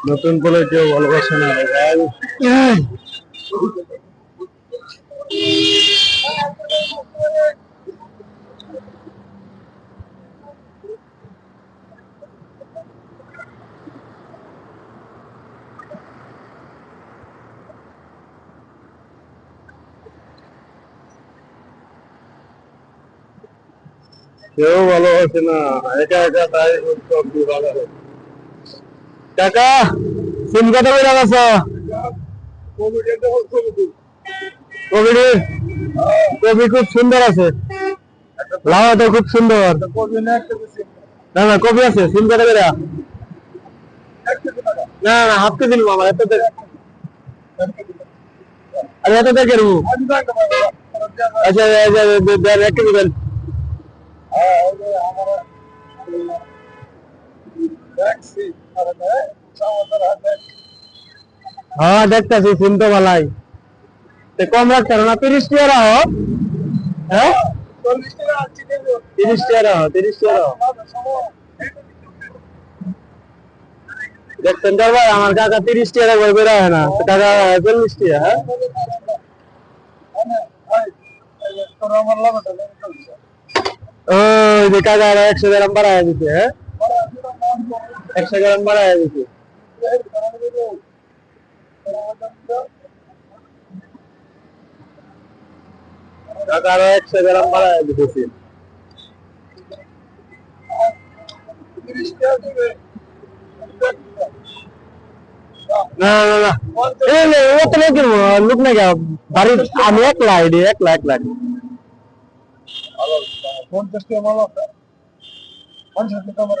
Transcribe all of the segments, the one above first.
নতুন করে কেউ ভালোবাসে না। ভাই কেউ ভালোবাসে না। একা একা তাই সব ভালো কাকা সিম কত করে লাগাছ কবির কবি খুব সুন্দর আছে। লাউটা খুব সুন্দর। না না কবি আছে সিম কত করে? না না হাফ কেজি আমার এত আরে এত দেখে নেব আচ্ছা আচ্ছা, এক কেজি দেন। হ্যাঁ দেখতেছি সিম তো ভালাই তে কম রাখতে না, তিরিশ টাকা রাখো হ্যাঁ? রাখো দেখছেন ভাই, আমার কাকা তিরিশ টাকা করে না। কাকা চল্লিশ টাকা হ্যাঁ? যে কাকা একশো গ্রাম বাড়ায় দিচ্ছে হ্যাঁ? একশো গ্রাম বাড়ায় দিচ্ছে আরও একশো গ্রাম বাড়ায় দিতেছি। না না না লোক কিনবো, লোক না কেন? বাড়ির, আমি এক লাখ এক লাখ পঞ্চাশ টাকা মাল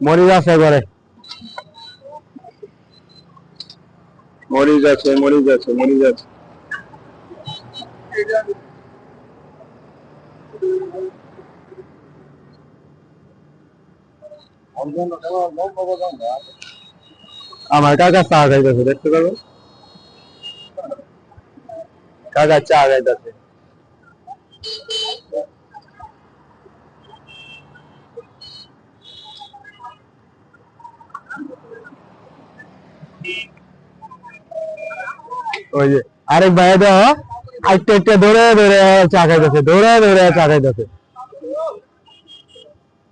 মরিচ আছে ঘরে। মরিচ আছে মরিচ আছে মরিচ আছে। আমার কাকা চা খাইতেছে দেখতে ওই যে আরেক ভাই তো একটা একটা ধরে ধরে চা খাইতেছে, ধরে ধরে চা খাইতেছে।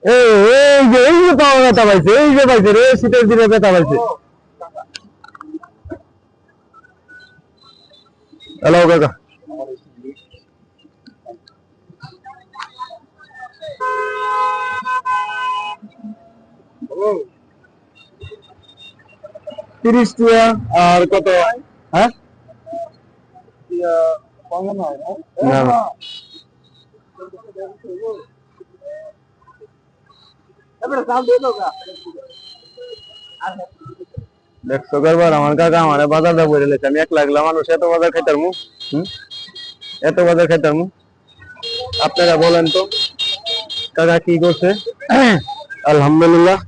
এই যে এই যে পাওয়া ব্যথা পাইছে, এই যে পাইছে রে, শীতের দিনে ব্যথা পাইছে। হ্যালো কাকা তিরিশ টাকা আর কত হ্যাঁ পাবো না না, না। এবারে চাল দিয়ে দাও গা দেখছ কারবার আমার কাকা আমার বাজারটা বলে লেছে, আমি এক লাগলাম মানুষ এত বাজার খাইতার মু? এত বাজার খাইতার মু আপনারা বলেন তো, কাকা কি করছে? আলহামদুলিল্লাহ,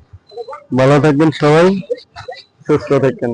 ভালো থাকবেন সবাই, সুস্থ থাকবেন।